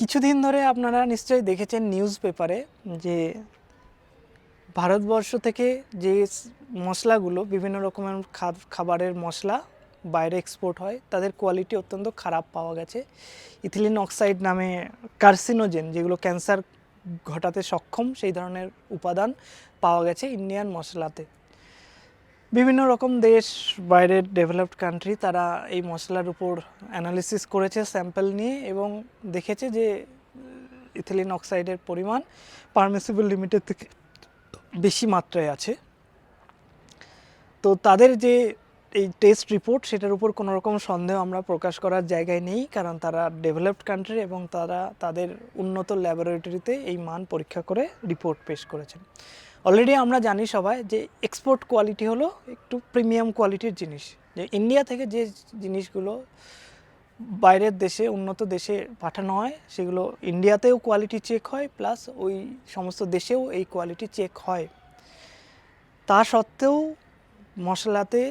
কিছুদিন ধরে আপনারা নিশ্চয়ই দেখেছেন নিউজ পেপারে যে ভারতবর্ষ থেকে যে মশলাগুলো, বিভিন্ন রকমের খাবারের মশলা বাইরে এক্সপোর্ট হয়, তাদের কোয়ালিটি অত্যন্ত খারাপ পাওয়া গেছে। ইথিলিন অক্সাইড নামে কার্সিনোজেন, যেগুলো ক্যান্সার ঘটাতে সক্ষম, সেই ধরনের উপাদান পাওয়া গেছে ইন্ডিয়ান মশলাতে। বিভিন্ন রকম দেশ বাইরের ডেভেলপড কান্ট্রি তারা এই মশলার উপর অ্যানালিসিস করেছে স্যাম্পল নিয়ে এবং দেখেছে যে ইথিলিন অক্সাইডের পরিমাণ পারমিসিবল লিমিটের থেকে বেশি মাত্রায় আছে। তো তাদের যে এই টেস্ট রিপোর্ট সেটার উপর কোনো রকম সন্দেহ আমরা প্রকাশ করার জায়গায় নেই, কারণ তারা ডেভেলপড কান্ট্রি এবং তারা তাদের উন্নত ল্যাবরেটরিতে এই মান পরীক্ষা করে রিপোর্ট পেশ করেছেন। অলরেডি আমরা জানি সবাই যে এক্সপোর্ট কোয়ালিটি হলো একটু প্রিমিয়াম কোয়ালিটির জিনিস। যে ইন্ডিয়া থেকে যে জিনিসগুলো বাইরের দেশে, উন্নত দেশে পাঠানো হয়, সেগুলো ইন্ডিয়াতেও কোয়ালিটি চেক হয় প্লাস ওই সমস্ত দেশেও এই কোয়ালিটি চেক হয়। তা সত্ত্বেও মশলাতে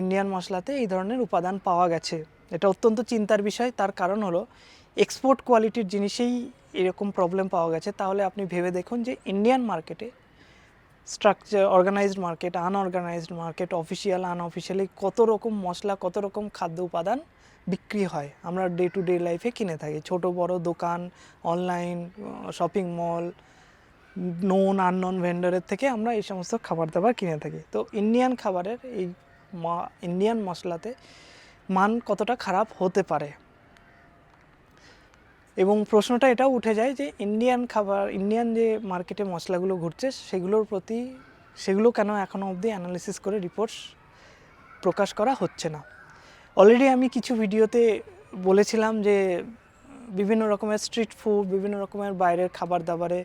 ইন্ডিয়ান মশলাতে এই ধরনের উপাদান পাওয়া গেছে। এটা অত্যন্ত চিন্তার বিষয়, তার কারণ হলো এক্সপোর্ট কোয়ালিটির জিনিসেই এরকম প্রবলেম পাওয়া গেছে। তাহলে আপনি ভেবে দেখুন যে ইন্ডিয়ান মার্কেটে structure organised market unorganised market official unofficially কত রকম মশলা, কত রকম খাদ্য উপাদান বিক্রি হয় আমরা ডে টু ডে লাইফে কিনে থাকি। ছোট, বড় দোকান online shopping mall known unknown ভেন্ডারের থেকে আমরা এই সমস্ত খাবার দাবার কিনে থাকি। তো ইন্ডিয়ান খাবারের এই ইন্ডিয়ান মশলাতে মান কতটা খারাপ হতে পারে? এবং প্রশ্নটা এটাও উঠে যায় যে ইন্ডিয়ান খাবার ইন্ডিয়ান যে মার্কেটে মশলাগুলো ঘুরছে, সেগুলোর প্রতি, সেগুলো কেন এখনও অবধি অ্যানালিসিস করে রিপোর্টস প্রকাশ করা হচ্ছে না। অলরেডি আমি কিছু ভিডিওতে বলেছিলাম যে বিভিন্ন রকমের স্ট্রিট ফুড বিভিন্ন রকমের বাইরের খাবার দাবারে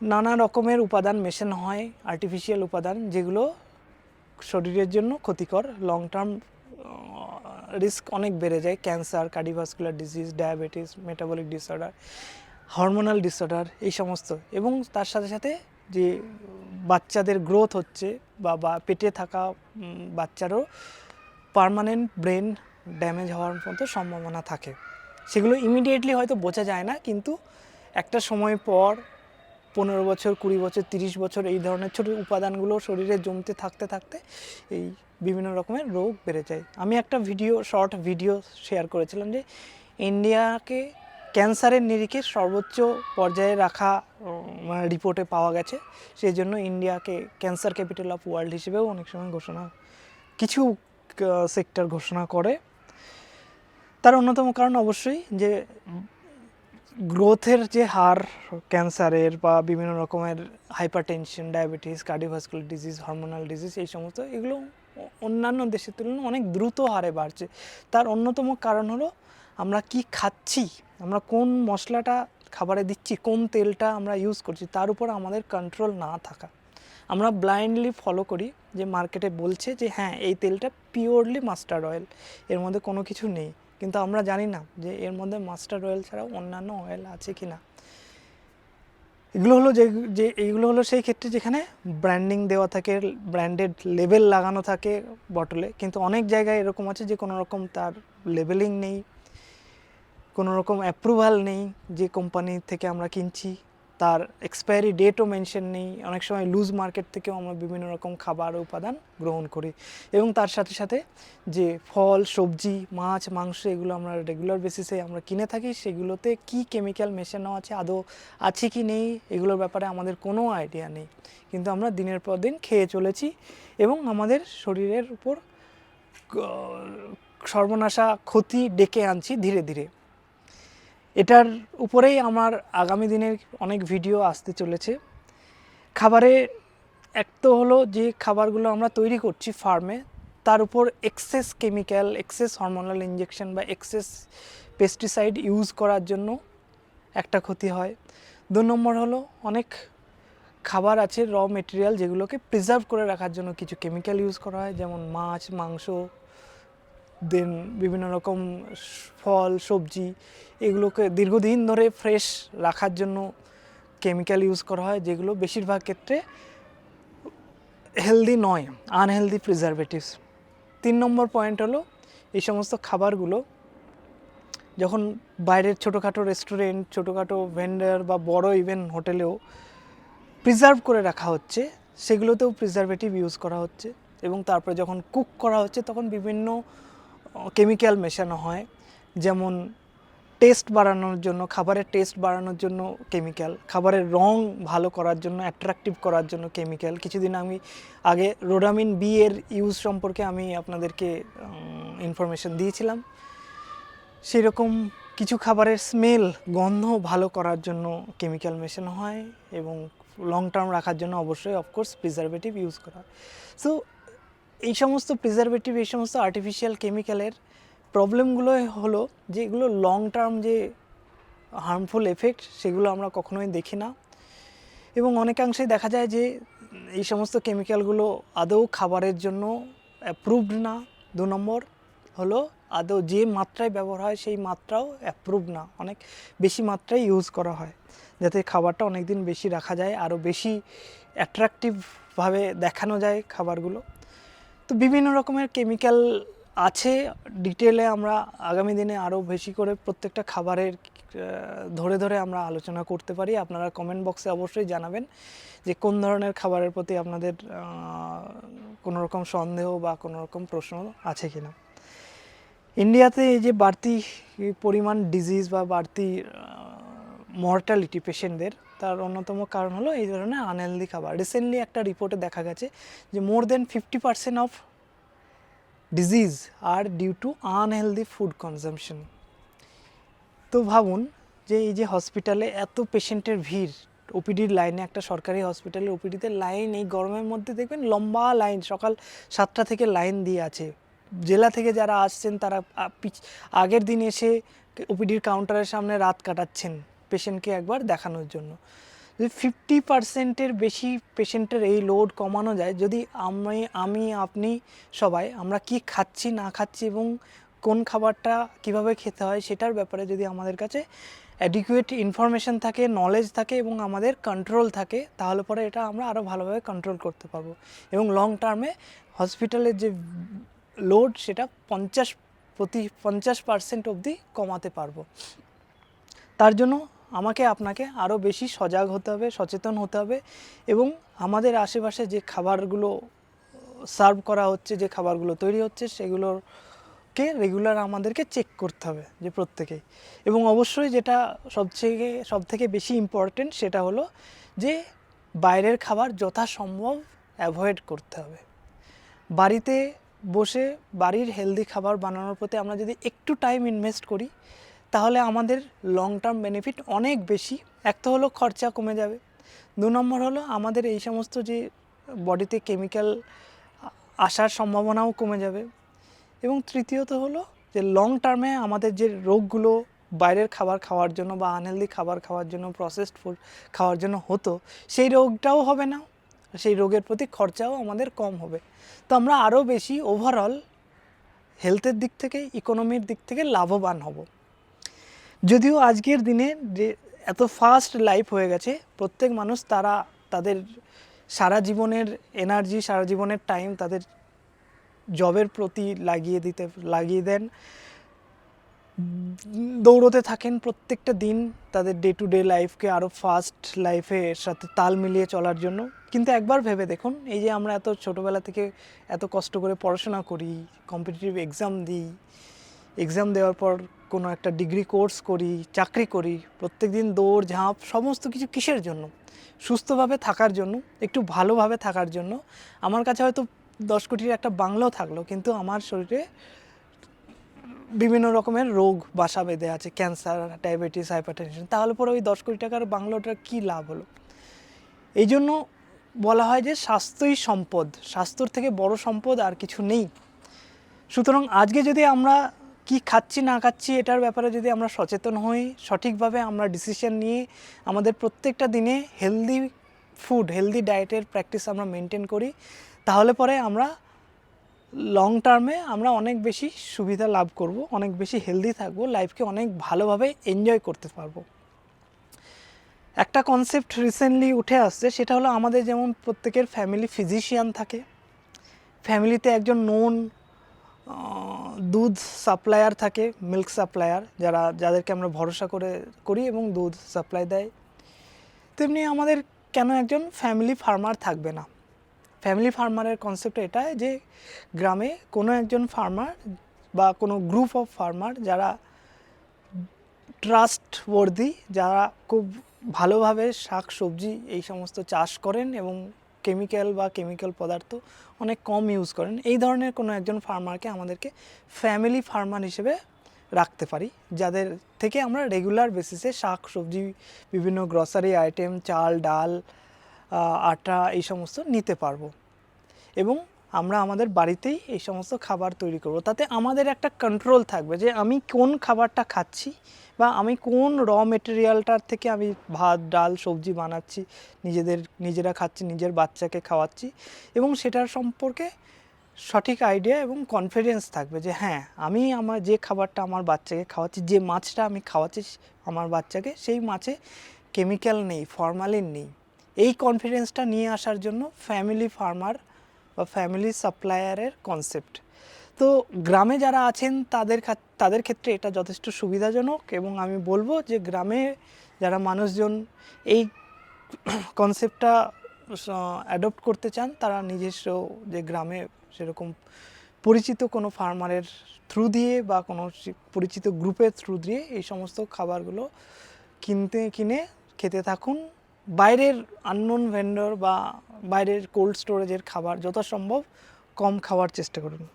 নানা রকমের উপাদান মেশানো হয় আর্টিফিশিয়াল উপাদান, যেগুলো শরীরের জন্য ক্ষতিকর লং টার্ম রিস্ক অনেক বেড়ে যায়। Cancer cardiovascular disease diabetes metabolic disorder hormonal disorder এই সমস্ত। এবং তার সাথে সাথে যে বাচ্চাদের গ্রোথ হচ্ছে বা বা পেটে থাকা বাচ্চারও পার্মানেন্ট ব্রেন ড্যামেজ হওয়ার মতো সম্ভাবনা থাকে। সেগুলো ইমিডিয়েটলি হয়তো বোঝা যায় না, কিন্তু একটা সময় পর পনেরো বছর, কুড়ি বছর, তিরিশ বছর এই ধরনের ছোটো উপাদানগুলো শরীরে জমতে থাকতে থাকতে এই বিভিন্ন রকমের রোগ বেড়ে যায়। আমি একটা ভিডিও, শর্ট ভিডিও শেয়ার করেছিলাম যে ইন্ডিয়াকে ক্যান্সারের নিরিখে সর্বোচ্চ পর্যায়ে রাখা মানে রিপোর্টে পাওয়া গেছে। সেই জন্য ইন্ডিয়াকে ক্যান্সার ক্যাপিটাল অফ ওয়ার্ল্ড হিসেবেও অনেক সময় ঘোষণা, কিছু সেক্টর ঘোষণা করে। তার অন্যতম কারণ অবশ্যই যে গ্রোথের যে হার, ক্যান্সারের বা বিভিন্ন রকমের hypertension diabetes, cardiovascular disease, hormonal disease, এই সমস্ত, এগুলো অন্যান্য দেশের তুলনায় অনেক দ্রুত হারে বাড়ছে। তার অন্যতম কারণ হলো আমরা কি খাচ্ছি, আমরা কোন মশলাটা খাবারে দিচ্ছি, কোন তেলটা আমরা ইউজ করছি, তার উপর আমাদের কন্ট্রোল না থাকা। আমরা ব্লাইন্ডলি ফলো করি যে মার্কেটে বলছে যে হ্যাঁ এই তেলটা পিওরলি মাস্টার্ড অয়েল এর মধ্যে কোনো কিছু নেই। কিন্তু আমরা জানি না যে এর মধ্যে মাস্টার্ড অয়েল ছাড়াও অন্যান্য অয়েল আছে কি না এগুলো হলো যে যে এইগুলো হলো সেই ক্ষেত্রে যেখানে ব্র্যান্ডিং দেওয়া থাকে ব্র্যান্ডেড লেবেল লাগানো থাকে বটলে কিন্তু অনেক জায়গায় এরকম আছে যে, কোনো রকম তার লেবেলিং নেই, কোনো রকম অ্যাপ্রুভাল নেই যে কোম্পানি থেকে আমরা কিনছি। তার এক্সপায়ারি ডেটও মেনশন নেই। অনেক সময় লুজ মার্কেট থেকেও আমরা বিভিন্ন রকম খাবার উপাদান গ্রহণ করি। এবং তার সাথে সাথে যে ফল, সবজি, মাছ, মাংস এগুলো আমরা রেগুলার বেসিসে আমরা কিনে থাকি, সেগুলোতে কি কেমিক্যাল মেশানো আছে, আদৌ আছে কি নেই, এগুলোর ব্যাপারে আমাদের কোনো আইডিয়া নেই। কিন্তু আমরা দিনের পর দিন খেয়ে চলেছি এবং আমাদের শরীরের উপর সর্বনাশা ক্ষতি ডেকে আনছি ধীরে ধীরে। এটার উপরেই আমার আগামী দিনের অনেক ভিডিও আসতে চলেছে। খাবারে এক তো হলো যে খাবারগুলো আমরা তৈরি করছি ফার্মে, তার উপর excess chemical excess hormonal injection বা এক্সেস পেস্টিসাইড ইউজ করার জন্য একটা ক্ষতি হয়। দু নম্বর হলো অনেক খাবার আছে র মেটেরিয়াল যেগুলোকে প্রিজার্ভ করে রাখার জন্য কিছু কেমিক্যাল ইউজ করা হয়, যেমন মাছ, মাংস দেন বিভিন্ন রকম ফল, সবজি এগুলোকে দীর্ঘদিন ধরে ফ্রেশ রাখার জন্য কেমিক্যাল ইউজ করা হয়, যেগুলো বেশিরভাগ ক্ষেত্রে হেলদি নয় আনহেলদি প্রিজারভেটিভস তিন নম্বর পয়েন্ট হলো এই সমস্ত খাবারগুলো যখন বাইরের ছোটোখাটো রেস্টুরেন্ট ছোটোখাটো ভেন্ডার বা বড় ইভেন হোটেলেও প্রিজার্ভ করে রাখা হচ্ছে, সেগুলোতেও প্রিজারভেটিভ ইউজ করা হচ্ছে এবং তারপরে যখন কুক করা হচ্ছে, তখন বিভিন্ন কেমিক্যাল মেশানো হয়, যেমন টেস্ট বাড়ানোর জন্য, খাবারের টেস্ট বাড়ানোর জন্য কেমিক্যাল, খাবারের রং ভালো করার জন্য অ্যাট্রাকটিভ করার জন্য কেমিক্যাল। কিছুদিন আমি আগে রোডামিন বি এর ইউজ সম্পর্কে আমি আপনাদেরকে ইনফরমেশন দিয়েছিলাম। সেরকম কিছু খাবারের স্মেল গন্ধ ভালো করার জন্য কেমিক্যাল মেশানো হয় এবং লং টার্ম রাখার জন্য অবশ্যই অফকোর্স প্রিজারভেটিভ ইউজ করা হয়। সো এই সমস্ত প্রিজারভেটিভ এই সমস্ত আর্টিফিশিয়াল কেমিক্যালের প্রবলেমগুলো হলো যে এগুলো লং টার্ম যে হার্মফুল এফেক্ট সেগুলো আমরা কখনোই দেখি না। এবং অনেকাংশেই দেখা যায় যে এই সমস্ত কেমিক্যালগুলো আদৌ খাবারের জন্য অ্যাপ্রুভড না। দু নম্বর হলো আদৌ যে মাত্রায় ব্যবহার হয় সেই মাত্রাও অ্যাপ্রুভ না। অনেক বেশি মাত্রায় ইউজ করা হয় যাতে খাবারটা অনেক দিন বেশি রাখা যায়, আরও বেশি অ্যাট্রাকটিভভাবে দেখানো যায় খাবারগুলো। তো বিভিন্ন রকমের কেমিক্যাল আছে। ডিটেলে আমরা আগামী দিনে আরও বেশি করে প্রত্যেকটা খাবারের ধরে ধরে আমরা আলোচনা করতে পারি। আপনারা কমেন্ট বক্সে অবশ্যই জানাবেন যে কোন ধরনের খাবারের প্রতি আপনাদের কোনো রকম সন্দেহ বা কোনো রকম প্রশ্ন আছে কিনা। ইন্ডিয়াতে এই যে বাড়তি পরিমাণ ডিজিজ বা বাড়তি মর্টালিটি পেশেন্টদের তার অন্যতম কারণ হলো এই ধরনের আনহেলদি খাবার। রিসেন্টলি একটা রিপোর্টে দেখা গেছে যে more than fifty percent of disease are due to unhealthy food consumption তো ভাবুন যে এই যে হসপিটালে এত পেশেন্টের ভিড় ওপিডির লাইনে একটা সরকারি হসপিটালে ওপিডিতে লাইন এই গরমের মধ্যে দেখবেন লম্বা লাইন সকাল সাতটা থেকে লাইন দিয়ে আছে। জেলা থেকে যারা আসছেন তারা আগের দিন এসে ওপিডির কাউন্টারের সামনে রাত কাটাচ্ছেন। পেশেন্টকে একবার দেখানোর জন্য। যদি ফিফটি পার্সেন্টের বেশি পেশেন্টের এই লোড কমানো যায়, যদি আমি আমি, আপনি সবাই, আমরা কি খাচ্ছি, না খাচ্ছি এবং কোন খাবারটা কীভাবে খেতে হয় সেটার ব্যাপারে যদি আমাদের কাছে অ্যাডিকুয়েট ইনফরমেশন থাকে নলেজ থাকে এবং আমাদের কন্ট্রোল থাকে, তাহলে পরে এটা আমরা আরও ভালোভাবে কন্ট্রোল করতে পারব। এবং লং টার্মে হসপিটালের যে লোড সেটা পঞ্চাশ প্রতি, পঞ্চাশ পার্সেন্ট অবধি কমাতে পারব। তার জন্য আমাকে আপনাকে আরও বেশি সজাগ হতে হবে, সচেতন হতে হবে এবং আমাদের আশেপাশে যে খাবারগুলো সার্ভ করা হচ্ছে, যে খাবারগুলো তৈরি হচ্ছে, সেগুলোকে রেগুলার আমাদেরকে চেক করতে হবে যে প্রত্যেকেই। এবং অবশ্যই যেটা সবথেকে সব থেকে বেশি ইম্পর্টেন্ট সেটা হলো যে বাইরের খাবার যথাসম্ভব অ্যাভয়েড করতে হবে। বাড়িতে বসে বাড়ির হেলদি খাবার বানানোর প্রতি আমরা যদি একটু টাইম ইনভেস্ট করি তাহলে আমাদের লং টার্ম বেনিফিট অনেক বেশি। এক তো হলো খরচা কমে যাবে। দু নম্বর হলো আমাদের এই সমস্ত যে বডিতে কেমিক্যাল আসার সম্ভাবনাও কমে যাবে। এবং তৃতীয়ত হলো যে লং টার্মে আমাদের যে রোগগুলো বাইরের খাবার খাওয়ার জন্য বা আনহেলদি খাবার খাওয়ার জন্য প্রসেসড ফুড খাওয়ার জন্য হতো, সেই রোগটাও হবে না। সেই রোগের প্রতি খরচাও আমাদের কম হবে। তো আমরা আরও বেশি ওভারঅল হেলথের দিক থেকে ইকোনমির দিক থেকে লাভবান হব। যদিও আজকের দিনে যে এত ফাস্ট লাইফ হয়ে গেছে, প্রত্যেক মানুষ তারা তাদের সারা জীবনের এনার্জি সারা জীবনের টাইম তাদের জবের প্রতি লাগিয়ে দিতে, লাগিয়ে দেন। দৌড়তে থাকেন প্রত্যেকটা দিন তাদের ডে টু ডে লাইফকে আরও ফাস্ট লাইফের সাথে তাল মিলিয়ে চলার জন্য। কিন্তু একবার ভেবে দেখুন, এই যে আমরা এত ছোটোবেলা থেকে এত কষ্ট করে পড়াশোনা করি কম্পিটিটিভ এক্সাম দিই এক্সাম দেওয়ার পর কোনো একটা ডিগ্রি কোর্স করি, চাকরি করি প্রত্যেক দিন দৌড়, ঝাঁপ, সমস্ত কিছু কিসের জন্য? সুস্থভাবে থাকার জন্য, একটু ভালোভাবে থাকার জন্য। আমার কাছে হয়তো দশ কোটির একটা বাংলাও থাকল, কিন্তু আমার শরীরে বিভিন্ন রকমের রোগ, বাসা বেঁধে আছে, ক্যান্সার, ডায়াবেটিস, হাইপারটেনশন, তাহলে পরে ওই দশ কোটি টাকার বাংলোটার কী লাভ হলো? এই জন্য বলা হয় যে স্বাস্থ্যই সম্পদ, স্বাস্থ্যর থেকে বড় সম্পদ আর কিছু নেই। সুতরাং আজকে যদি আমরা কি খাচ্ছি, না খাচ্ছি, এটার ব্যাপারে যদি আমরা সচেতন হই, সঠিকভাবে আমরা ডিসিশন নিয়ে আমাদের প্রত্যেকটা দিনে হেলদি ফুড হেলদি ডায়েটের প্র্যাকটিস আমরা মেনটেন করি, তাহলে পরে আমরা লং টার্মে আমরা অনেক বেশি সুবিধা লাভ করব, অনেক বেশি হেলদি থাকব লাইফকে অনেক ভালোভাবে এনজয় করতে পারব। একটা কনসেপ্ট রিসেন্টলি উঠে আসছে, সেটা হলো আমাদের যেমন প্রত্যেকের ফ্যামিলি ফিজিশিয়ান থাকে। ফ্যামিলিতে একজন নোন দুধ সাপ্লায়ার থাকে মিল্ক সাপ্লায়ার যারা, যাদেরকে আমরা ভরসা করে, করি এবং দুধ সাপ্লাই দেয়। তেমনি আমাদের কেন একজন ফ্যামিলি ফার্মার থাকবে না? ফ্যামিলি ফার্মারের কনসেপ্ট এটা যে, গ্রামে কোনো একজন ফার্মার বা কোনো গ্রুপ অফ ফার্মার যারা ট্রাস্ট ওয়ার্দি যারা খুব ভালোভাবে শাক সবজি এই সমস্ত চাষ করেন এবং কেমিক্যাল বা কেমিক্যাল পদার্থ অনেক কম ইউজ করেন। এই ধরনের কোনো একজন ফার্মারকে আমাদেরকে ফ্যামিলি ফার্মার হিসেবে রাখতে পারি, যাদের থেকে আমরা রেগুলার বেসিসে শাক, সবজি, বিভিন্ন গ্রসারি আইটেম চাল, ডাল আটা এই সমস্ত নিতে পারব। এবং আমরা আমাদের বাড়িতেই এই সমস্ত খাবার তৈরি করব। তাতে আমাদের একটা কন্ট্রোল থাকবে যে আমি কোন খাবারটা খাচ্ছি বা আমি কোন র মেটেরিয়ালটার থেকে আমি ভাত, ডাল, সবজি বানাচ্ছি, নিজেদের, নিজেরা খাচ্ছি, নিজের বাচ্চাকে খাওয়াচ্ছি এবং সেটার সম্পর্কে সঠিক আইডিয়া এবং কনফিডেন্স থাকবে যে হ্যাঁ আমি আমার যে খাবারটা আমার বাচ্চাকে খাওয়াচ্ছি, যে মাছটা আমি খাওয়াচ্ছি আমার বাচ্চাকে, সেই মাছে কেমিক্যাল নেই ফরমালিন নেই। এই কনফিডেন্সটা নিয়ে আসার জন্য ফ্যামিলি ফার্মার বা ফ্যামিলি সাপ্লায়ারের কনসেপ্ট তো গ্রামে যারা আছেন, তাদের তাদের ক্ষেত্রে এটা যথেষ্ট সুবিধাজনক এবং আমি বলব যে গ্রামে যারা মানুষজন এই কনসেপ্টটা অ্যাডপ্ট করতে চান, তারা নিজস্ব যে গ্রামে সেরকম পরিচিত কোনো ফার্মারের থ্রু দিয়ে বা কোনো পরিচিত গ্রুপের থ্রু দিয়ে এই সমস্ত খাবারগুলো কিনতে, কিনে খেতে থাকুন। বাইরের আননোন ভেন্ডর বা বাইরের কোল্ড স্টোরেজের খাবার যথাসম্ভব কম খাওয়ার চেষ্টা করুন।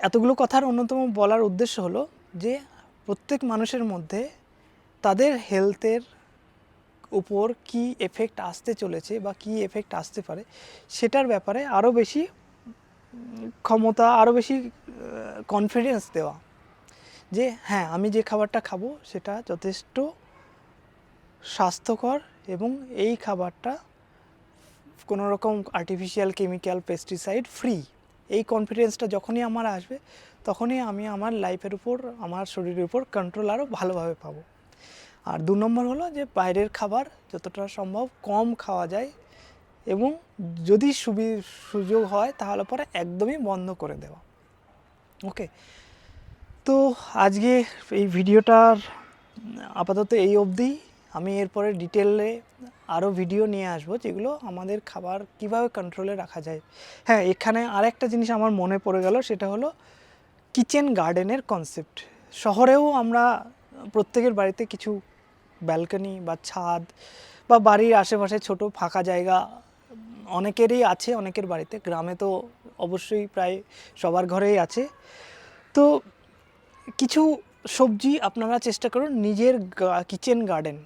এতগুলো কথার অন্যতম বলার উদ্দেশ্য হলো যে, প্রত্যেক মানুষের মধ্যে তাদের হেলথের উপর কি এফেক্ট আসতে চলেছে বা কি এফেক্ট আসতে পারে সেটার ব্যাপারে আরও বেশি ক্ষমতা আরও বেশি কনফিডেন্স দেওয়া। যে হ্যাঁ আমি যে খাবারটা খাব সেটা যথেষ্ট স্বাস্থ্যকর এবং এই খাবারটা কোনো রকম আর্টিফিশিয়াল কেমিক্যাল পেস্টিসাইড ফ্রি এই কনফিডেন্সটা যখনই আমার আসবে, তখনই আমি আমার লাইফের উপর, আমার শরীরের উপর কন্ট্রোল আরও ভালোভাবে পাবো। আর দু নম্বর হলো যে বাইরের খাবার যতটা সম্ভব কম খাওয়া যায় এবং যদি সুবি, সুযোগ হয় তাহলে পরে একদমই বন্ধ করে দেওয়া। ওকে তো আজকে এই ভিডিওটার আপাতত এই অবধি। আমি এরপরে ডিটেলে আরও ভিডিও নিয়ে আসব যেগুলো আমাদের খাবার কীভাবে কন্ট্রোলে রাখা যায়। হ্যাঁ এখানে আরেকটা জিনিস আমার মনে পড়ে গেল, সেটা হলো কিচেন গার্ডেনের কনসেপ্ট শহরেও আমরা প্রত্যেকের বাড়িতে কিছু ব্যালকনি বা ছাদ বা বাড়ির আশেপাশে ছোট ফাঁকা জায়গা অনেকেরই আছে, অনেকের বাড়িতে। গ্রামে তো অবশ্যই প্রায় সবার ঘরেই আছে। তো কিছু সবজি আপনারা চেষ্টা করুন নিজের কিচেন গার্ডেনে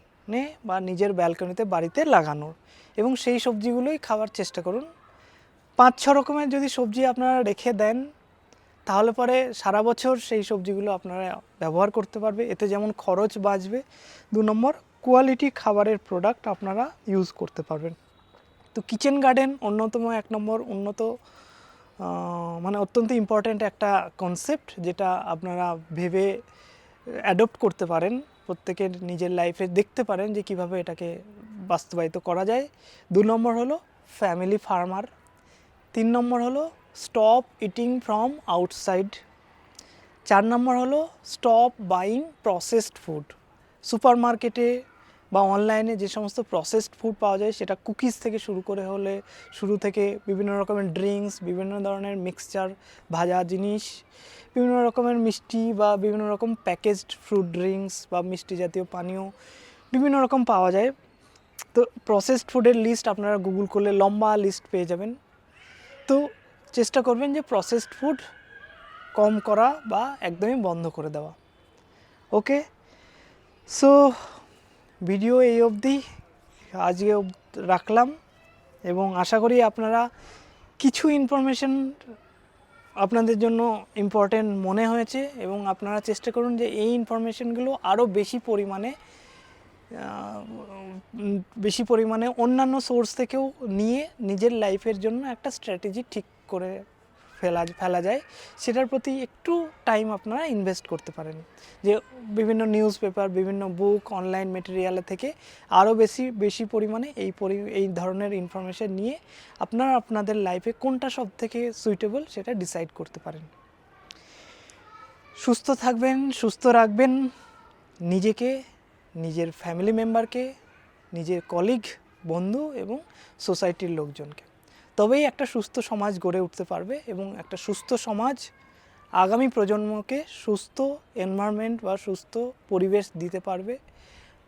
বা নিজের ব্যালকনিতে বাড়িতে লাগানোর। এবং সেই সবজিগুলোই খাওয়ার চেষ্টা করুন। পাঁচ ছ রকমের যদি সবজি আপনারা রেখে দেন, তাহলে পরে সারা বছর সেই সবজিগুলো আপনারা ব্যবহার করতে পারবে। এতে যেমন খরচ বাঁচবে, দু নম্বর কোয়ালিটি খাবারের প্রোডাক্ট আপনারা ইউজ করতে পারবেন। তো কিচেন গার্ডেন অন্যতম এক নম্বর উন্নত মানে অত্যন্ত ইম্পর্ট্যান্ট একটা কনসেপ্ট যেটা আপনারা ভেবে অ্যাডপ্ট করতে পারেন। প্রত্যেকের নিজের লাইফে দেখতে পারেন যে কীভাবে এটাকে বাস্তবায়িত করা যায়। দু নম্বর হলো ফ্যামিলি ফার্মার তিন নম্বর হলো স্টপ ইটিং ফ্রম আউটসাইড চার নম্বর হলো স্টপ বাইং প্রসেসড ফুড সুপার মার্কেটে বা অনলাইনে যে সমস্ত প্রসেসড ফুড পাওয়া যায়, সেটা কুকিজ থেকে শুরু করে হলে শুরু থেকে বিভিন্ন রকমের ড্রিঙ্কস বিভিন্ন ধরনের মিক্সচার ভাজা জিনিস। বিভিন্ন রকমের মিষ্টি বা বিভিন্ন রকম প্যাকেজড ফ্রুট ড্রিঙ্কস বা মিষ্টি জাতীয় পানীয় বিভিন্ন রকম পাওয়া যায়। তো প্রসেসড ফুডের লিস্ট আপনারা গুগল করলে লম্বা লিস্ট পেয়ে যাবেন। তো চেষ্টা করবেন যে প্রসেসড ফুড কম করা বা একদমই বন্ধ করে দেওয়া। ওকে? সো ভিডিও এই অবধি। আজকে রাখলাম এবং আশা করি আপনারা কিছু ইনফরমেশন আপনাদের জন্য ইম্পর্টেন্ট মনে হয়েছে এবং আপনারা চেষ্টা করুন যে এই ইনফরমেশনগুলো আরও বেশি পরিমাণে বেশি পরিমাণে অন্যান্য সোর্স থেকেও নিয়ে নিজের লাইফের জন্য একটা স্ট্র্যাটেজি ঠিক করে ফেলা ফেলা যায়, সেটার প্রতি একটু টাইম আপনারা ইনভেস্ট করতে পারেন। যে বিভিন্ন নিউজ পেপার বিভিন্ন বুক অনলাইন মেটেরিয়াল থেকে আরও বেশি বেশি পরিমাণে এই পরি, এই ধরনের ইনফরমেশন নিয়ে আপনারা আপনাদের লাইফে কোনটা সব থেকে সুইটেবল সেটা ডিসাইড করতে পারেন। সুস্থ থাকবেন, সুস্থ রাখবেন, নিজেকে, নিজের ফ্যামিলি মেম্বারকে নিজের কলিগ বন্ধু এবং সোসাইটির লোকজনকে। তবেই একটা সুস্থ সমাজ গড়ে উঠতে পারবে এবং একটা সুস্থ সমাজ আগামী প্রজন্মকে সুস্থ এনভায়রনমেন্ট বা সুস্থ পরিবেশ দিতে পারবে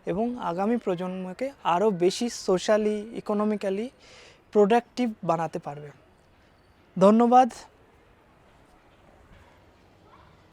এবং আগামী প্রজন্মকে আরও বেশি সোশ্যালি ইকোনমিক্যালি প্রোডাক্টিভ বানাতে পারবে। ধন্যবাদ।